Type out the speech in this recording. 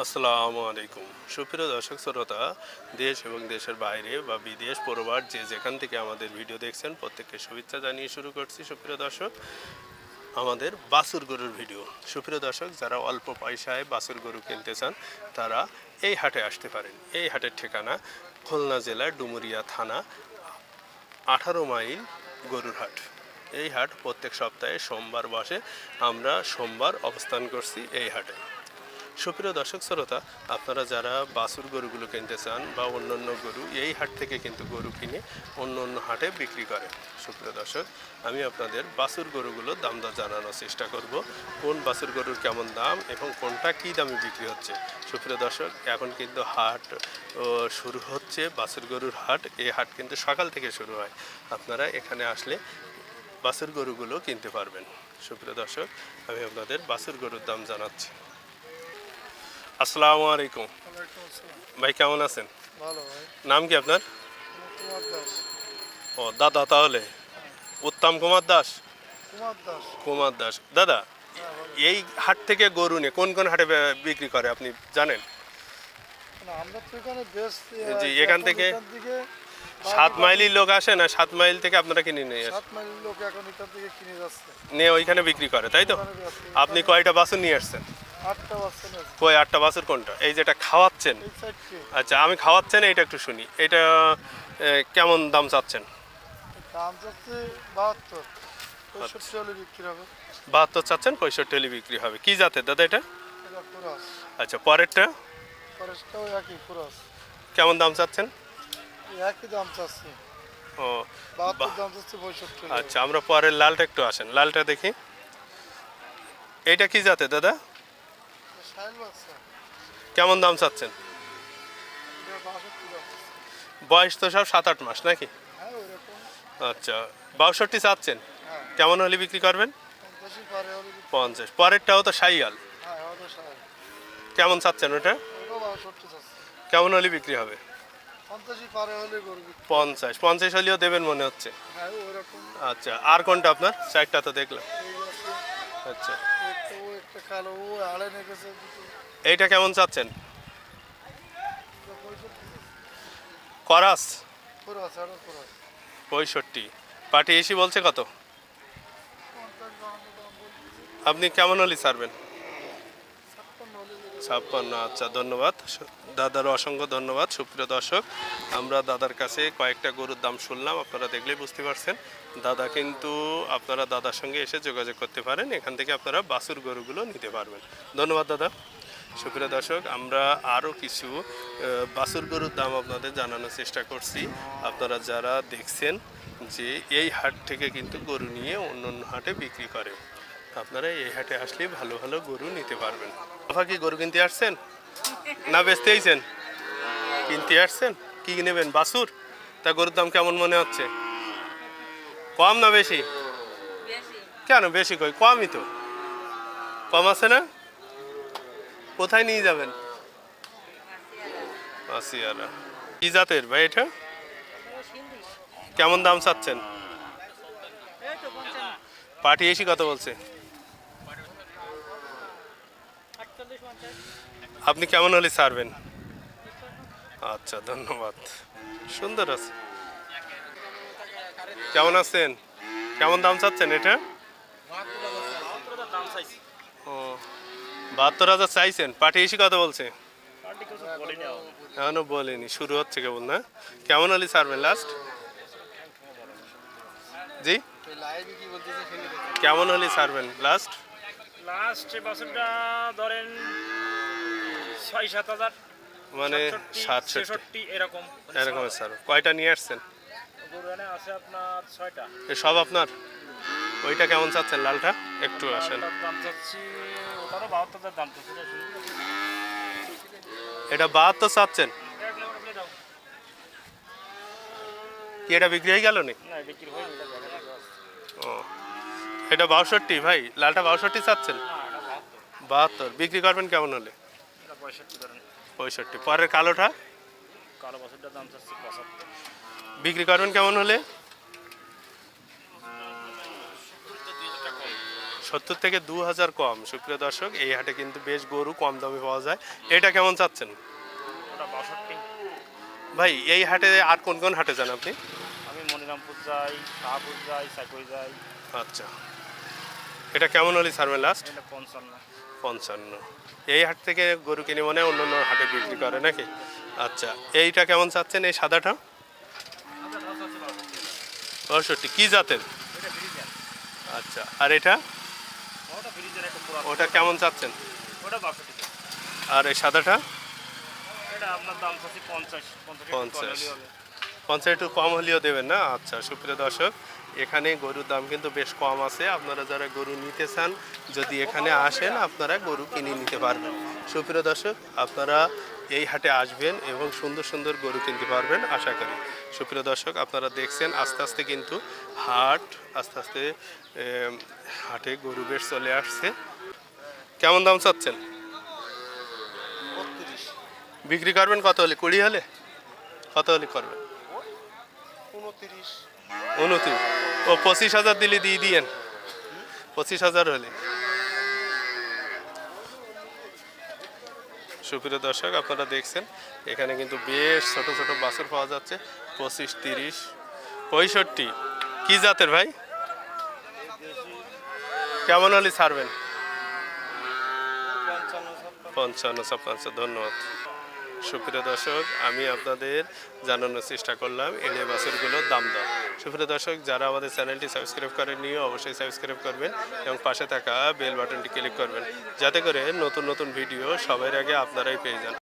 আসসালামু আলাইকুম। সুপ্রিয় দর্শক, শ্রোতা, দেশ এবং দেশের বাইরে বা বিদেশ, পরবার, যে যেখান থেকে আমাদের ভিডিও দেখছেন, প্রত্যেককে শুভেচ্ছা জানিয়ে শুরু করছি সুপ্রিয় দর্শক, আমাদের বাছুর গরুর ভিডিও। সুপ্রিয় দর্শক, যারা অল্প পয়সায় বাছুর গরু কিনতে চান, তারা এই হাটে আসতে পারেন। এই হাটের ঠিকানা খুলনা জেলার ডুমুরিয়া থানা, আঠারো মাইল গরুর হাট। এই হাট প্রত্যেক সপ্তাহে সোমবার বসে। আমরা সোমবার অবস্থান করছি এই হাটে। সুপ্রিয় দর্শক শ্রোতা, আপনারা যারা বাছুর গরুগুলো কিনতে চান বা অন্য অন্য গরু, এই হাট থেকে কিন্তু গরু কিনে অন্য অন্য হাটে বিক্রি করে। সুপ্রিয় দর্শক, আমি আপনাদের বাছুর গরুগুলোর দাম দর জানানোর চেষ্টা করব। কোন বাছুর গরুর কেমন দাম এবং কোনটা কী দামে বিক্রি হচ্ছে? সুপ্রিয় দর্শক, এখন কিন্তু হাট শুরু হচ্ছে বাছুর গরুর হাট। এই হাট কিন্তু সকাল থেকে শুরু হয়। আপনারা এখানে আসলে বাছুর গরুগুলো কিনতে পারবেন। সুপ্রিয় দর্শক, আমি আপনাদের বাছুর গরুর দাম জানাচ্ছি। আসসালামু আলাইকুম। ভাই কেমন আছেন? নাম কি আপনার? ও দাদা তাহলে? উত্তম কুমার দাস? কুমার দাস। দাদা হ্যাঁ এই হাট থেকে গরু নিয়ে কোন কোন হাটে বিক্রি করে আপনি জানেন? জি, এখান থেকে- সাত মাইলের লোক আসে না? সাত মাইল থেকে আপনারা কিনে নিয়ে নিয়ে ওইখানে বিক্রি করে তাই তো? আপনি কয়টা বাছুর নিয়ে আসছেন? কই আটটা বাছুর কোনটা? এই যেটা খাওয়াচ্ছেন? আচ্ছা আমি খাওয়াচ্ছেন এইটা একটু শুনি। এটা কেমন দাম চাচ্ছেন? দাম যাচ্ছে বাহাত্তর। পঁয়ষট্টি বিক্রি হবে। বাহাত্তর চাচ্ছেন পঁয়ষট্টি হলে বিক্রি হবে। কি জাতের দাদা এটা? এটা আচ্ছা পরেরটা? কেমন দাম চাচ্ছেন? একই দাম চাচ্ছি। ও চাচ্ছি আচ্ছা আমরা পরের লালটা একটু আসেন। লালটা দেখি। এইটা কি জাতে দাদা? এটা কেমন দাম চাচ্ছেন। বয়স তো সব সাত আট মাস, নাকি? আচ্ছা বাষট্টি চাচ্ছেন। কেমন হলে বিক্রি করবেন? পঞ্চাশ। পরেরটাও তো সাইয়াল। কেমন চাচ্ছেন ওটা? কেমন হলে বিক্রি হবে? পঞ্চাশ। পঞ্চাশ হলেও দেবেন মনে হচ্ছে। আচ্ছা আর কোনটা আপনার? চারটা তো দেখলাম। আচ্ছা। তো কালো ও এইটা কেমন চাচ্ছেন? করাস? পঁয়ষট্টি। পাটি এসি বলছে কত? আপনি কেমন হলে ছাড়বেন? ছাপ্পান্ন আচ্ছা ধন্যবাদ। দাদার অসংখ্য ধন্যবাদ, সুপ্রিয় দর্শক। আমরা দাদার কাছে কয়েকটা গরুর দাম শুনলাম, আপনারা দেখলেই বুঝতে পারছেন। দাদা কিন্তু আপনারা দাদার সঙ্গে এসে যোগাযোগ করতে পারেন, এখান থেকে আপনারা বাছুর গরুগুলো নিতে পারবেন। ধন্যবাদ, দাদা। সুপ্রিয় দর্শক, আমরা আরও কিছু বাছুর গরুর দাম আপনাদের জানানোর চেষ্টা করছি। আপনারা যারা দেখছেন যে এই হাট থেকে কিন্তু গরু নিয়ে অন্য অন্য হাটে বিক্রি করে। আপনারা এই হাটে আসলে ভালো ভালো গরু নিতে পারবেন। আপা কি গরু কিনতে আসছেন? না বেচতে আইছেন? কিনতে আসছেন? কি নেবেন? বাসুর তা গরুর দাম কেমন মনে হচ্ছে? কম না বেশি? কেন বেশি কই? কমই তো। কম আছে না? কোথায় নিয়ে যাবেন? কি জাতের ভাই এটা? কেমন দাম চাচ্ছেন? পাঠিয়েছি কত বলছে। আপনি কেমন হলে ছাড়বেন? আচ্ছা ধন্যবাদ। সুন্দর আছে। কেমন আছেন? কেমন দাম চাচ্ছেন এটা? ও, বাহাত্তর হাজার চাইছেন। পাটি এসি কত বলছে? এখনও বলেনি, শুরু হচ্ছে কেবল, না? কেমন হলে ছাড়বেন লাস্ট জি? কেমন হলে ছাড়বেন লাস্ট লাস্ট বছরটা ধরেন ছয় সাত হাজার মানে সাতষট্টি, এরকম। এরকম স্যার। কয়টা নিয়ে আসছেন? আছে আপনার ছয়টা। এ সব আপনার? ওইটা কেমন চাচ্ছেন লালটা? একটু আসেন। এটা বাহাত্তর চাচ্ছেন। কি এটা বিক্রি হয়ে গেল নি। ও এটা বাষট্টি ভাই। লালটা বাষট্টি চাচ্ছেন? বাহাত্তর। বিক্রি করবেন কেমন হলে? পঁয়ষট্টি ধরেন। পঁয়ষট্টি। পরের কালোটা? কালো বছরটার দাম চাচ্ছি পঁচাত্তর। বিক্রি করবেন কেমন হলে? সত্তর থেকে দু হাজার কম। সুপ্রিয় দর্শক এই হাটে কিন্তু বেশ গরু কম দামে পাওয়া যায়। এটা কেমন চাচ্ছেন? ওটা ভাই এই হাটে আর কোন কোন হাটে যান আপনি? আমি মনিরামপুর যাই শাহপুর যাই সাইকই যাই। আচ্ছা। এটা কেমন হলি সার্ভে লাস্ট পঞ্চান্ন। পঞ্চান্ন। এই হাট থেকে গরু কিনে মনে অন্য অন্য হাটে বিক্রি করে নাকি? আচ্ছা এইটা কেমন চাচ্ছেন এই সাদাটা? পঁয়ষট্টি কী জাতের? আচ্ছা আর এটা? ওটা কেমন চাচ্ছেন? আর এই সাদাটা? পঞ্চাশ। পঞ্চাশ একটু কম হলেও দেবেন না? আচ্ছা সুপ্রিয় দর্শক এখানে গরুর দাম কিন্তু বেশ কম আছে। আপনারা যারা গরু নিতে চান যদি এখানে আসেন আপনারা গরু কিনে নিতে পারবেন। সুপ্রিয় দর্শক আপনারা এই হাটে আসবেন এবং সুন্দর সুন্দর গরু কিনতে পারবেন আশা করি। সুপ্রিয় দর্শক আপনারা দেখছেন আস্তে আস্তে কিন্তু হাট আস্তে আস্তে হাটে গরু বেশ চলে আসছে। কেমন দাম চাচ্ছেন? বিক্রি করবেন কত হলে? কুড়ি হলে? কত হলে করবেন? উনত্রিশ। উনত্রিশ ও পঁচিশ হাজার দিলে দিয়ে দিয়েন। পঁচিশ হাজার হলে। সুপ্রিয় দর্শক, আপনারা দেখছেন, এখানে কিন্তু বেশ ছোট ছোট বাছুর পাওয়া যাচ্ছে। পঁচিশ, তিরিশ, পঁয়ষট্টি। কি জাতের ভাই? কেমন হলে ছাড়বেন? পঞ্চান্ন, ছাপ্পান্ন। ধন্যবাদ। সুপ্রিয় দর্শক, আমি আপনাদের জানানোর চেষ্টা করলাম এড়িয়ে বাছুরগুলোর দাম দাম সুপ্রিয় দর্শক, যারা আমাদের চ্যানেলটি সাবস্ক্রাইব করেননি, অবশ্যই সাবস্ক্রাইব করবেন এবং পাশে থাকা বেল বাটনটি ক্লিক করবেন, যাতে করে নতুন নতুন ভিডিও সবার আগে আপনারাই পেয়ে যান।